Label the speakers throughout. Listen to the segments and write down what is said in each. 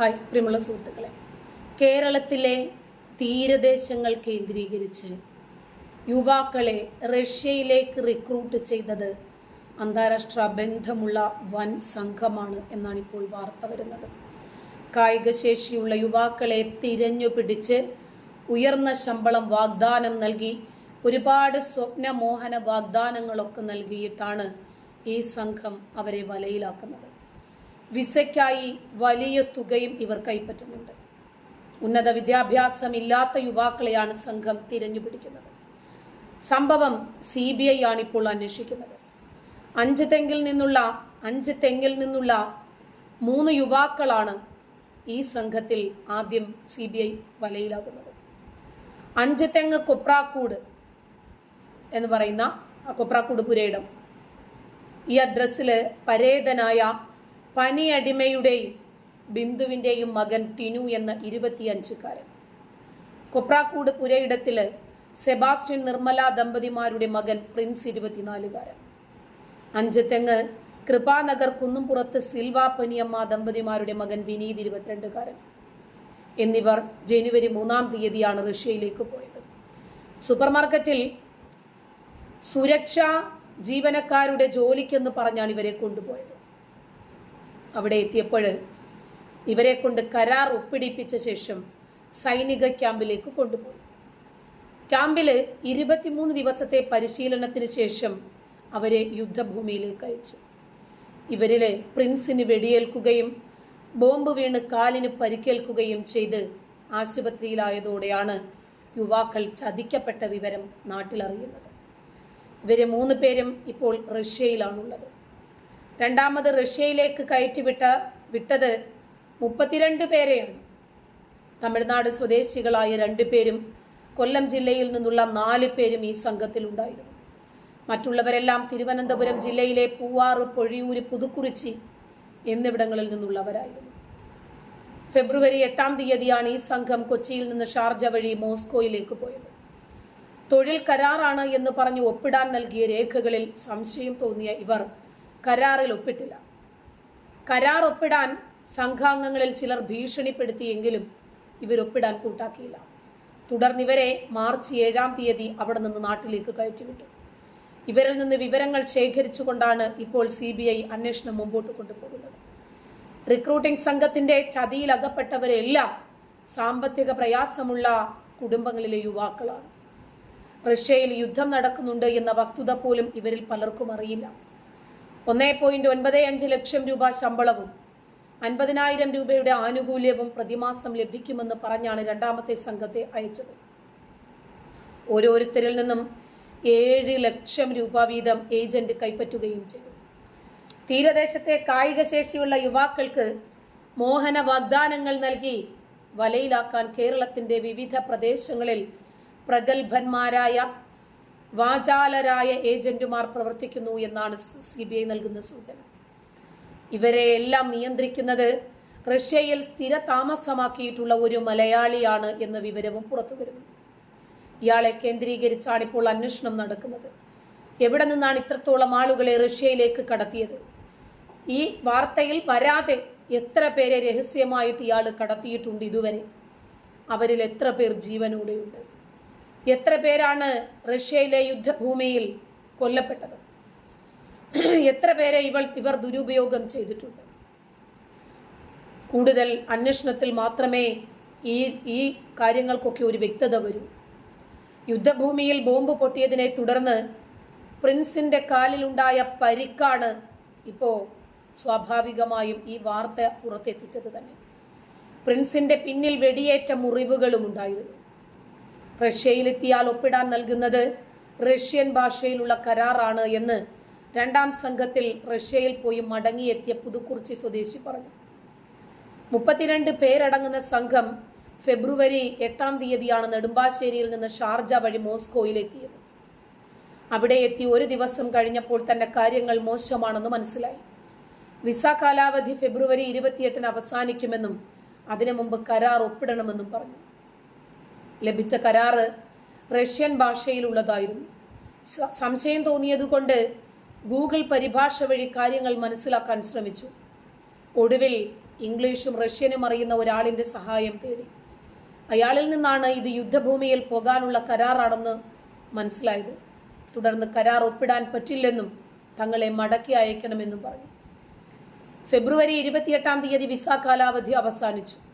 Speaker 1: Hi പ്രിയമുള്ള സുഹൃത്തുക്കളെ. കേരളത്തിലെ തീരദേശങ്ങൾ കേന്ദ്രീകരിച്ച് യുവാക്കളെ റഷ്യയിലേക്ക് റിക്രൂട്ട് ചെയ്തത് അന്താരാഷ്ട്ര ബന്ധമുള്ള വൻ സംഘമാണ് എന്നാണ് ഇപ്പോൾ വാർത്ത വരുന്നത്. കായികശേഷിയുള്ള യുവാക്കളെ തിരഞ്ഞു പിടിച്ച് ഉയർന്ന ശമ്പളം വാഗ്ദാനം നൽകി ഒരുപാട് സ്വപ്നമോഹന വാഗ്ദാനങ്ങളൊക്കെ നൽകിയിട്ടാണ് ഈ സംഘം അവരെ വലയിലാക്കുന്നത്. വിസയ്ക്കായി വലിയ തുകയും ഇവർ കൈപ്പറ്റുന്നുണ്ട്. ഉന്നത വിദ്യാഭ്യാസം ഇല്ലാത്ത യുവാക്കളെയാണ് സംഘം തിരഞ്ഞുപിടിക്കുന്നത് സംഭവം സി ബി ഐ ആണ് ഇപ്പോൾ അന്വേഷിക്കുന്നത്. അഞ്ച് തെങ്ങിൽ നിന്നുള്ള അഞ്ച് തെങ്ങിൽ നിന്നുള്ള മൂന്ന് യുവാക്കളാണ് ഈ സംഘത്തിൽ ആദ്യം സി ബി ഐ വലയിലാകുന്നത്. അഞ്ച് തെങ്ങ് കൊപ്രാക്കൂട് എന്ന് പറയുന്ന കൊപ്രാക്കൂട് പുരയിടം. ഈ അഡ്രസ്സിൽ പരേതനായ പനിയടിമയുടെയും ബിന്ദുവിന്റെയും മകൻ ടിനു എന്ന ഇരുപത്തിയഞ്ചുകാരൻ. കൊപ്രാക്കൂട് പുരയിടത്തിൽ സെബാസ്റ്റ്യൻ നിർമ്മല ദമ്പതിമാരുടെ മകൻ പ്രിൻസ് ഇരുപത്തിനാലുകാരൻ. അഞ്ച് തെങ്ങ് കൃപാനഗർ കുന്നുംപുറത്ത് സിൽവ പനിയമ്മ ദമ്പതിമാരുടെ മകൻ വിനീത് ഇരുപത്തിരണ്ടുകാരൻ. എന്നിവർ ജനുവരി മൂന്നാം തീയതിയാണ് റഷ്യയിലേക്ക് പോയത്. സൂപ്പർമാർക്കറ്റിൽ സുരക്ഷാ ജീവനക്കാരുടെ ജോലിക്കെന്ന് പറഞ്ഞാണ് ഇവരെ കൊണ്ടുപോയത്. അവിടെ എത്തിയപ്പോൾ ഇവരെ കൊണ്ട് കരാർ ഒപ്പിടിപ്പിച്ച ശേഷം സൈനിക ക്യാമ്പിലേക്ക് കൊണ്ടുപോയി. ക്യാമ്പിൽ ഇരുപത്തിമൂന്ന് ദിവസത്തെ പരിശീലനത്തിന് ശേഷം അവരെ യുദ്ധഭൂമിയിലേക്ക് അയച്ചു. ഇവരിൽ പ്രിൻസിന് വെടിയേൽക്കുകയും ബോംബ് വീണ് കാലിന് പരിക്കേൽക്കുകയും ചെയ്ത് ആശുപത്രിയിലായതോടെയാണ് യുവാക്കൾ ചതിക്കപ്പെട്ട വിവരം നാട്ടിലറിയുന്നത്. ഇവരെ മൂന്ന് പേരും ഇപ്പോൾ റഷ്യയിലാണുള്ളത്. രണ്ടാമത് റഷ്യയിലേക്ക് കയറ്റിവിട്ട വിട്ടത് മുപ്പത്തിരണ്ട് പേരെയാണ് തമിഴ്നാട് സ്വദേശികളായ രണ്ടു പേരും കൊല്ലം ജില്ലയിൽ നിന്നുള്ള നാല് പേരും ഈ സംഘത്തിൽ ഉണ്ടായിരുന്നു. മറ്റുള്ളവരെല്ലാം തിരുവനന്തപുരം ജില്ലയിലെ പൂവാറ് പൊഴിയൂര് പുതുക്കുറിച്ചി എന്നിവിടങ്ങളിൽ നിന്നുള്ളവരായിരുന്നു. ഫെബ്രുവരി എട്ടാം തീയതിയാണ് ഈ സംഘം കൊച്ചിയിൽ നിന്ന് ഷാർജ വഴി മോസ്കോയിലേക്ക് പോയത്. തൊഴിൽ കരാറാണ് എന്ന് പറഞ്ഞു ഒപ്പിടാൻ നൽകിയ രേഖകളിൽ സംശയം തോന്നിയ ഇവർ കരാറിൽ ഒപ്പിട്ടില്ല കരാർ ഒപ്പിടാൻ സംഘാംഗങ്ങളിൽ ചിലർ ഭീഷണിപ്പെടുത്തിയെങ്കിലും ഇവരൊപ്പിടാൻ കൂട്ടാക്കിയില്ല. തുടർന്ന് ഇവരെ മാർച്ച് ഏഴാം തീയതി അവിടെ നിന്ന് നാട്ടിലേക്ക് കയറ്റിവിട്ടു. ഇവരിൽ നിന്ന് വിവരങ്ങൾ ശേഖരിച്ചുകൊണ്ടാണ് ഇപ്പോൾ സി ബി ഐ അന്വേഷണം മുമ്പോട്ട് കൊണ്ടുപോകുന്നത്. റിക്രൂട്ടിംഗ് സംഘത്തിന്റെ ചതിയിൽ അകപ്പെട്ടവരെല്ലാം സാമ്പത്തിക പ്രയാസമുള്ള കുടുംബങ്ങളിലെ യുവാക്കളാണ്. റഷ്യയിൽ യുദ്ധം നടക്കുന്നുണ്ട് എന്ന വസ്തുത പോലും ഇവരിൽ പലർക്കും അറിയില്ല. ഒന്നേ പോയിന്റ് ഒൻപത് അഞ്ച് ലക്ഷം രൂപ ശമ്പളവും അൻപതിനായിരം രൂപയുടെ ആനുകൂല്യവും പ്രതിമാസം ലഭിക്കുമെന്ന് പറഞ്ഞാണ് രണ്ടാമത്തെ സംഘത്തെ അയച്ചത്. ഓരോരുത്തരിൽ നിന്നും ഏഴ് ലക്ഷം രൂപ വീതം ഏജന്റ് കൈപ്പറ്റുകയും ചെയ്തു. തീരദേശത്തെ കായിക ശേഷിയുള്ള യുവാക്കൾക്ക് മോഹന വാഗ്ദാനങ്ങൾ നൽകി വലയിലാക്കാൻ കേരളത്തിന്റെ വിവിധ പ്രദേശങ്ങളിൽ പ്രഗത്ഭന്മാരായ വാചാലരായ ഏജന്റുമാർ പ്രവർത്തിക്കുന്നു എന്നാണ് സി ബി ഐ നൽകുന്ന സൂചന. ഇവരെ എല്ലാം നിയന്ത്രിക്കുന്നത് റഷ്യയിൽ സ്ഥിര താമസമാക്കിയിട്ടുള്ള ഒരു മലയാളിയാണ് എന്ന വിവരവും പുറത്തു വരുന്നു. ഇയാളെ കേന്ദ്രീകരിച്ചാണ് ഇപ്പോൾ അന്വേഷണം നടക്കുന്നത്. എവിടെ നിന്നാണ് ഇത്രത്തോളം ആളുകളെ റഷ്യയിലേക്ക് കടത്തിയത്? ഈ വാർത്തയിൽ വരാതെ എത്ര പേരെ രഹസ്യമായിട്ട് ഇയാൾ കടത്തിയിട്ടുണ്ട് ഇതുവരെ? അവരിൽ എത്ര പേർ ജീവനോടെയുണ്ട്? എത്ര പേരാണ് റഷ്യയിലെ യുദ്ധഭൂമിയിൽ കൊല്ലപ്പെട്ടത്? എത്ര പേരെ ഇവൾ ഇവർ ദുരുപയോഗം ചെയ്തിട്ടുണ്ട്? കൂടുതൽ അന്വേഷണത്തിൽ മാത്രമേ ഈ ഈ കാര്യങ്ങൾക്കൊക്കെ ഒരു വ്യക്തത വരൂ. യുദ്ധഭൂമിയിൽ ബോംബ് പൊട്ടിയതിനെ തുടർന്ന് പ്രിൻസിന്റെ കാലിലുണ്ടായ പരിക്കാണ് ഇപ്പോൾ സ്വാഭാവികമായും ഈ വാർത്ത പുറത്തെത്തിച്ചത് തന്നെ. പ്രിൻസിന്റെ പിന്നിൽ വെടിയേറ്റ മുറിവുകളും ഉണ്ടായിരുന്നു റഷ്യയിലെത്തിയാൽ ഒപ്പിടാൻ നൽകുന്നത് റഷ്യൻ ഭാഷയിലുള്ള കരാറാണ് എന്ന് രണ്ടാം സംഘത്തിൽ റഷ്യയിൽ പോയി മടങ്ങിയെത്തിയ പുതുക്കുറിച്ചി സ്വദേശി പറഞ്ഞു. മുപ്പത്തിരണ്ട് പേരടങ്ങുന്ന സംഘം ഫെബ്രുവരി എട്ടാം തീയതിയാണ് നെടുമ്പാശ്ശേരിയിൽ നിന്ന് ഷാർജ വഴി മോസ്കോയിലെത്തിയത്. അവിടെ എത്തി ഒരു ദിവസം കഴിഞ്ഞപ്പോൾ തന്നെ കാര്യങ്ങൾ മോശമാണെന്ന് മനസ്സിലായി. വിസ കാലാവധി ഫെബ്രുവരി ഇരുപത്തിയെട്ടിന് അവസാനിക്കുമെന്നും അതിനു മുമ്പ് കരാർ ഒപ്പിടണമെന്നും പറഞ്ഞു. ലഭിച്ച കരാറ് റഷ്യൻ ഭാഷയിലുള്ളതായിരുന്നു. സംശയം തോന്നിയതുകൊണ്ട് ഗൂഗിൾ പരിഭാഷ വഴി കാര്യങ്ങൾ മനസ്സിലാക്കാൻ ശ്രമിച്ചു. ഒടുവിൽ ഇംഗ്ലീഷും റഷ്യനും അറിയുന്ന ഒരാളിന്റെ സഹായം തേടി. അയാളിൽ നിന്നാണ് ഇത് യുദ്ധഭൂമിയിൽ പോകാനുള്ള കരാറാണെന്ന് മനസ്സിലായത്. തുടർന്ന് കരാർ ഒപ്പിടാൻ പറ്റില്ലെന്നും തങ്ങളെ മടക്കി അയക്കണമെന്നും പറഞ്ഞു. ഫെബ്രുവരി ഇരുപത്തിയെട്ടാം തീയതി വിസ കാലാവധി അവസാനിച്ചു.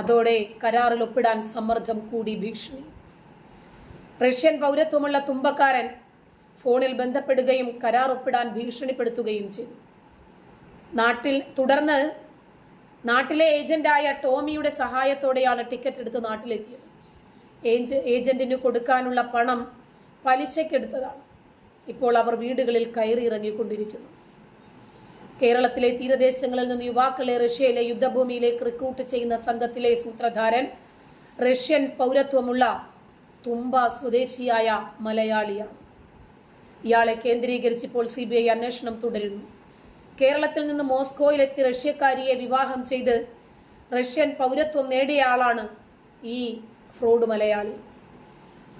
Speaker 1: അതോടെ കരാറിൽ ഒപ്പിടാൻ സമ്മർദ്ദം കൂടി ഭീഷണി. റഷ്യൻ പൗരത്വമുള്ള തുമ്പക്കാരൻ ഫോണിൽ ബന്ധപ്പെടുകയും കരാർ ഒപ്പിടാൻ ഭീഷണിപ്പെടുത്തുകയും ചെയ്തു. നാട്ടിൽ തുടർന്ന് നാട്ടിലെ ഏജന്റായ ടോമിയുടെ സഹായത്തോടെയാണ് ടിക്കറ്റ് എടുത്ത് നാട്ടിലെത്തിയത്. ഏജ് ഏജന്റിന് കൊടുക്കാനുള്ള പണം പലിശക്കെടുത്തതാണ് ഇപ്പോൾ അവർ വീടുകളിൽ കയറി ഇറങ്ങിക്കൊണ്ടിരിക്കുന്നു കേരളത്തിലെ തീരദേശങ്ങളിൽ നിന്ന് യുവാക്കളെ റഷ്യയിലെ യുദ്ധഭൂമിയിലേക്ക് റിക്രൂട്ട് ചെയ്യുന്ന സംഘത്തിലെ സൂത്രധാരൻ റഷ്യൻ പൗരത്വമുള്ള തുമ്പ സ്വദേശിയായ മലയാളിയാണ്. ഇയാളെ കേന്ദ്രീകരിച്ച് ഇപ്പോൾ സി ബി ഐ അന്വേഷണം തുടരുന്നു. കേരളത്തിൽ നിന്ന് മോസ്കോയിലെത്തി റഷ്യക്കാരിയെ വിവാഹം ചെയ്ത് റഷ്യൻ പൗരത്വം നേടിയ ആളാണ് ഈ ഫ്രോഡ് മലയാളി.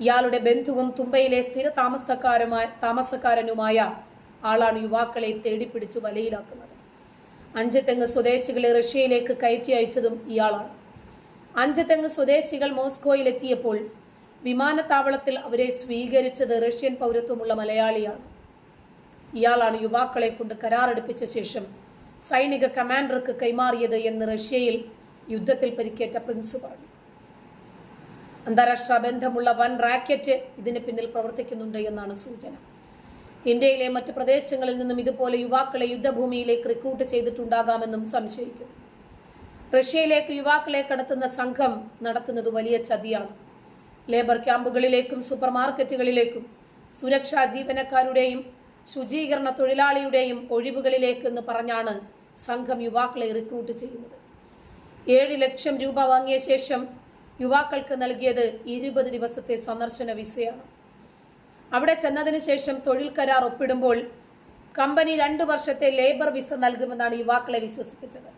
Speaker 1: ഇയാളുടെ ബന്ധുവും തുമ്പയിലെ സ്ഥിര താമസക്കാരുമായ താമസക്കാരനുമായ ആളാണ് യുവാക്കളെ തേടിപ്പിടിച്ച് വലയിലാക്കുന്നത്. അഞ്ചത്തെങ്ങ് സ്വദേശികളെ റഷ്യയിലേക്ക് കയറ്റി അയച്ചതും ഇയാളാണ്. അഞ്ചത്തെങ്ങ് സ്വദേശികൾ മോസ്കോയിലെത്തിയപ്പോൾ വിമാനത്താവളത്തിൽ അവരെ സ്വീകരിച്ചത് റഷ്യൻ പൗരത്വമുള്ള മലയാളിയാണ്. ഇയാളാണ് യുവാക്കളെ കൊണ്ട് കരാറെടുപ്പിച്ച ശേഷം സൈനിക കമാൻഡർക്ക് കൈമാറിയത് എന്ന് റഷ്യയിൽ യുദ്ധത്തിൽ പരിക്കേറ്റ പ്രിൻസ് പറഞ്ഞു. അന്താരാഷ്ട്ര ബന്ധമുള്ള വൻ റാക്കറ്റ് ഇതിന് പിന്നിൽ പ്രവർത്തിക്കുന്നുണ്ട് എന്നാണ് സൂചന. ഇന്ത്യയിലെ മറ്റ് പ്രദേശങ്ങളിൽ നിന്നും ഇതുപോലെ യുവാക്കളെ യുദ്ധഭൂമിയിലേക്ക് റിക്രൂട്ട് ചെയ്തിട്ടുണ്ടാകാമെന്നും സംശയിക്കും. റഷ്യയിലേക്ക് യുവാക്കളെ കടത്തുന്ന സംഘം നടത്തുന്നത് വലിയ ചതിയാണ്. ലേബർ ക്യാമ്പുകളിലേക്കും സൂപ്പർ മാർക്കറ്റുകളിലേക്കും സുരക്ഷാ ജീവനക്കാരുടെയും ശുചീകരണ തൊഴിലാളിയുടെയും ഒഴിവുകളിലേക്ക് എന്ന് പറഞ്ഞാണ് സംഘം യുവാക്കളെ റിക്രൂട്ട് ചെയ്യുന്നത്. ഏഴ് ലക്ഷം രൂപ വാങ്ങിയ ശേഷം യുവാക്കൾക്ക് നൽകിയത് ഇരുപത് ദിവസത്തെ സന്ദർശന വിസയാണ്. അവിടെ ചെന്നതിന് ശേഷം തൊഴിൽ കരാർ ഒപ്പിടുമ്പോൾ കമ്പനി രണ്ടു വർഷത്തെ ലേബർ വിസ നൽകുമെന്നാണ് യുവാക്കളെ വിശ്വസിപ്പിച്ചത്.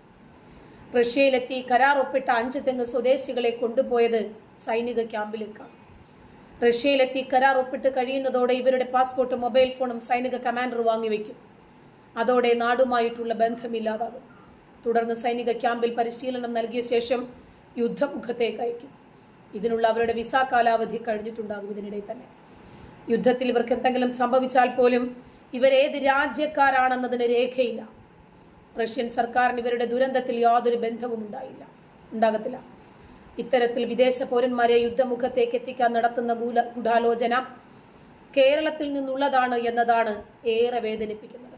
Speaker 1: റഷ്യയിലെത്തി കരാർ ഒപ്പിട്ട അഞ്ച് തെങ്ങ് സ്വദേശികളെ കൊണ്ടുപോയത് സൈനിക ക്യാമ്പിലേക്കാണ്. റഷ്യയിലെത്തി കരാർ ഒപ്പിട്ട് കഴിയുന്നതോടെ ഇവരുടെ പാസ്പോർട്ടും മൊബൈൽ ഫോണും സൈനിക കമാൻഡർ വാങ്ങിവെക്കും അതോടെ നാടുമായിട്ടുള്ള ബന്ധമില്ലാതാകും തുടർന്ന് സൈനിക ക്യാമ്പിൽ പരിശീലനം നൽകിയ ശേഷം യുദ്ധമുഖത്തേക്ക് അയക്കും. ഇതിനുള്ള അവരുടെ വിസ കാലാവധി കഴിഞ്ഞിട്ടുണ്ടാകും ഇതിനിടെ തന്നെ. യുദ്ധത്തിൽ ഇവർക്ക് എന്തെങ്കിലും സംഭവിച്ചാൽ പോലും ഇവരേത് രാജ്യക്കാരാണെന്നതിന് രേഖയില്ല. റഷ്യൻ സർക്കാരിന് ഇവരുടെ ദുരന്തത്തിൽ യാതൊരു ബന്ധവും ഉണ്ടായില്ല. ഉണ്ടാകത്തില്ല. ഇത്തരത്തിൽ വിദേശ പൗരന്മാരെ യുദ്ധമുഖത്തേക്ക് എത്തിക്കാൻ നടത്തുന്ന ഗൂഢ ഗൂഢാലോചന കേരളത്തിൽ നിന്നുള്ളതാണ് എന്നതാണ് ഏറെ വേദനിപ്പിക്കുന്നത്.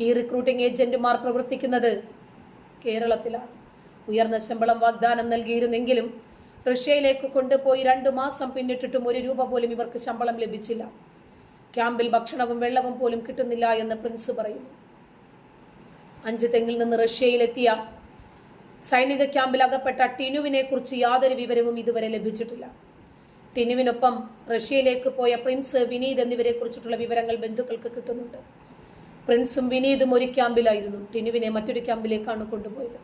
Speaker 1: ഈ റിക്രൂട്ടിംഗ് ഏജന്റുമാർ പ്രവർത്തിക്കുന്നത് കേരളത്തിലാണ്. ഉയർന്ന ശമ്പളം വാഗ്ദാനം നൽകിയിരുന്നെങ്കിലും റഷ്യയിലേക്ക് കൊണ്ടുപോയി രണ്ടു മാസം പിന്നിട്ടിട്ടും ഒരു രൂപ പോലും ഇവർക്ക് ശമ്പളം ലഭിച്ചില്ല. ക്യാമ്പിൽ ഭക്ഷണവും വെള്ളവും പോലും കിട്ടുന്നില്ല എന്ന് പ്രിൻസ് പറയുന്നു. അഞ്ച് തെങ്ങിൽ നിന്ന് റഷ്യയിലെത്തിയ സൈനിക ക്യാമ്പിൽ അകപ്പെട്ട ടിനുവിനെ കുറിച്ച് യാതൊരു വിവരവും ഇതുവരെ ലഭിച്ചിട്ടില്ല. ടിനുവിനൊപ്പം റഷ്യയിലേക്ക് പോയ പ്രിൻസ് വിനീത് എന്നിവരെ കുറിച്ചിട്ടുള്ള വിവരങ്ങൾ ബന്ധുക്കൾക്ക് കിട്ടുന്നുണ്ട്. പ്രിൻസും വിനീതും ഒരു ക്യാമ്പിലായിരുന്നു. ടിനുവിനെ മറ്റൊരു ക്യാമ്പിലേക്കാണ് കൊണ്ടുപോയത്.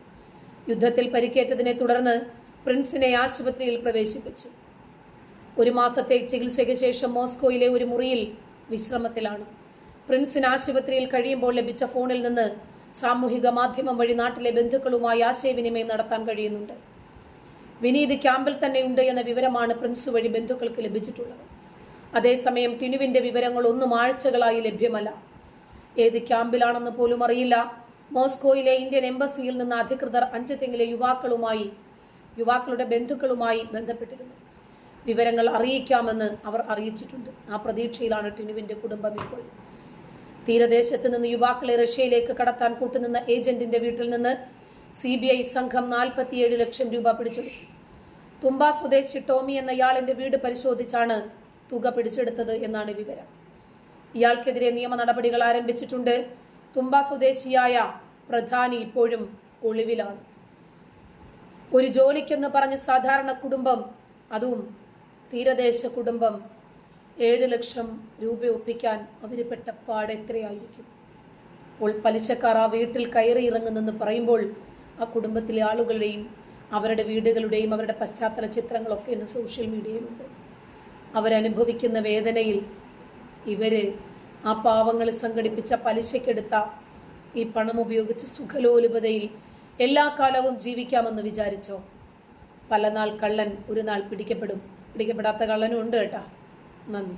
Speaker 1: യുദ്ധത്തിൽ പരിക്കേറ്റതിനെ തുടർന്ന് പ്രിൻസിനെ ആശുപത്രിയിൽ പ്രവേശിപ്പിച്ചു. ഒരു മാസത്തെ ചികിത്സയ്ക്ക് ശേഷം മോസ്കോയിലെ ഒരു മുറിയിൽ വിശ്രമത്തിലാണ്. പ്രിൻസിന് ആശുപത്രിയിൽ കഴിയുമ്പോൾ ലഭിച്ച ഫോണിൽ നിന്ന് സാമൂഹിക മാധ്യമം വഴി നാട്ടിലെ ബന്ധുക്കളുമായി ആശയവിനിമയം നടത്താൻ കഴിയുന്നുണ്ട്. വിനീത് ക്യാമ്പിൽ തന്നെയുണ്ട് എന്ന വിവരമാണ് പ്രിൻസ് വഴി ബന്ധുക്കൾക്ക് ലഭിച്ചിട്ടുള്ളത്. അതേസമയം ടിനുവിന്റെ വിവരങ്ങൾ ഒന്നും ആഴ്ചകളായി ലഭ്യമല്ല. ഏത് ക്യാമ്പിലാണെന്ന് പോലും അറിയില്ല. മോസ്കോയിലെ ഇന്ത്യൻ എംബസിയിൽ നിന്ന് അധികൃതർ അഞ്ച് തെങ്ങിലെ യുവാക്കളുമായി യുവാക്കളുടെ ബന്ധുക്കളുമായി ബന്ധപ്പെട്ടിരുന്നു. വിവരങ്ങൾ അറിയിക്കാമെന്ന് അവർ അറിയിച്ചിട്ടുണ്ട്. ആ പ്രതീക്ഷയിലാണ് ടിനുവിന്റെ കുടുംബം ഇപ്പോൾ. തീരദേശത്ത് നിന്ന് യുവാക്കളെ റഷ്യയിലേക്ക് കടത്താൻ കൂട്ടുനിന്ന ഏജന്റിന്റെ വീട്ടിൽ നിന്ന് സി ബി ഐ സംഘം നാൽപ്പത്തിയേഴ് ലക്ഷം രൂപ പിടിച്ചെടുത്തു. തുമ്പ സ്വദേശി ടോമി എന്ന ഇയാളിന്റെ വീട് പരിശോധിച്ചാണ് തുക പിടിച്ചെടുത്തത് എന്നാണ് വിവരം. ഇയാൾക്കെതിരെ നിയമ നടപടികൾ ആരംഭിച്ചിട്ടുണ്ട്. തുമ്പ സ്വദേശിയായ പ്രധാനി ഇപ്പോഴും ഒളിവിലാണ്. ഒരു ജോലിക്കെന്ന് പറഞ്ഞ് സാധാരണ കുടുംബം അതും തീരദേശ കുടുംബം ഏഴ് ലക്ഷം രൂപ ഒപ്പിക്കാൻ അവർ പെട്ട പാട് എത്രയായിരിക്കും? അപ്പോൾ പലിശക്കാർ ആ വീട്ടിൽ കയറി ഇറങ്ങുന്നെന്ന് പറയുമ്പോൾ ആ കുടുംബത്തിലെ ആളുകളുടെയും അവരുടെ വീടുകളുടെയും അവരുടെ പശ്ചാത്തല ചിത്രങ്ങളൊക്കെ ഇന്ന് സോഷ്യൽ മീഡിയയിലുണ്ട്. അവരനുഭവിക്കുന്ന വേദനയിൽ ഇവർ ആ പാവങ്ങൾ സംഘടിപ്പിച്ച പലിശക്കെടുത്ത ഈ പണം ഉപയോഗിച്ച് സുഖലോലുപതയിൽ എല്ലാ കാലവും ജീവിക്കാമെന്ന് വിചാരിച്ചോ? പല നാൾ കള്ളൻ ഒരു നാൾ പിടിക്കപ്പെടും. പിടിക്കപ്പെടാത്ത കള്ളനും ഉണ്ട് കേട്ടാ. നന്ദി.